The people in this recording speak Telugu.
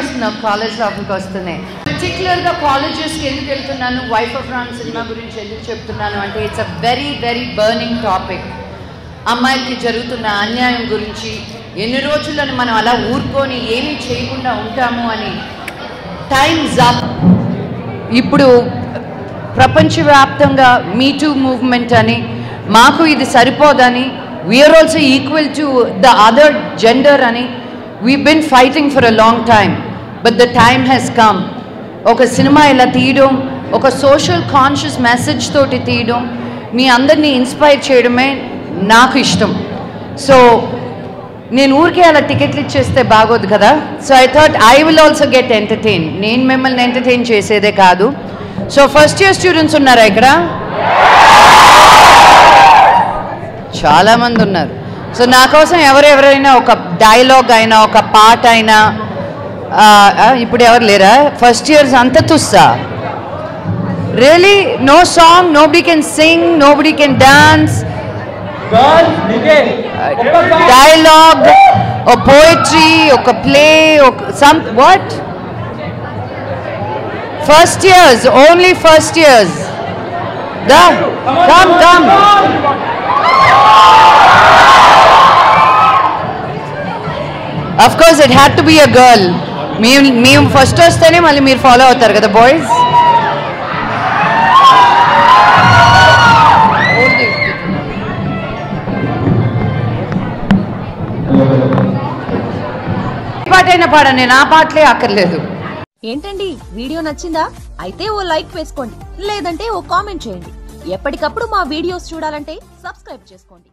తెలియని కాలేజ్ లోపలికి వస్తున్నాయి పర్టికులర్గా కాలేజెస్కి ఎందుకు వెళ్తున్నాను? వైఫ్ ఆఫ్ రాన్ సినిమా గురించి ఎందుకు చెప్తున్నాను అంటే it's a very very burning topic అమ్మాయిలకి జరుగుతున్న అన్యాయం గురించి ఎన్ని రోజులను మనం అలా ఊరుకొని ఏమీ చేయకుండా ఉంటాము అని టైమ్స్ అప్ ఇప్పుడు ప్రపంచవ్యాప్తంగా మీ టూ మూవ్మెంట్ అని మాకు ఇది సరిపోదని we're also equal to the other gender అని we been fighting for a long time but the time has come ఒక సినిమా ఇలా తీయడం ఒక సోషల్ కాన్షియస్ మెసేజ్ తోటి తీయడం మీ అందరినీ ఇన్స్పైర్ చేయడమే నాకు ఇష్టం. సో నేను ఊరికే అలా టికెట్లు ఇచ్చేస్తే బాగోదు కదా? So I thought I will also get entertain నేను మిమ్మల్ని ఎంటర్టైన్ చేసేదే కాదు. సో ఫస్ట్ ఇయర్ స్టూడెంట్స్ ఉన్నారా ఇక్కడ? చాలామంది ఉన్నారు. సో నా కోసం ఎవరెవరైనా ఒక డైలాగ్ అయినా ఒక పాట అయినా ఇప్పుడు ఎవరు లేరా ఫస్ట్ ఇయర్స్ అంత తుస్సా really no song nobody can sing nobody can dance dialogue ఒక పోయిట్రీ ఒక ప్లే ఒక somewhat first years only first years the come come of course it had to be a girl మేము మేము ఫస్ట్ వస్తేనే మళ్ళీ మీరు ఫాలో అవుతారు కదా బాయ్స్ పాటైనా పాడండి నా పాటలే అక్కర్లేదు ఏంటండి వీడియో నచ్చిందా? అయితే ఓ లైక్ వేసుకోండి లేదంటే ఓ కామెంట్ చేయండి. ఎప్పటికప్పుడు మా వీడియోస్ చూడాలంటే సబ్స్క్రైబ్ చేసుకోండి.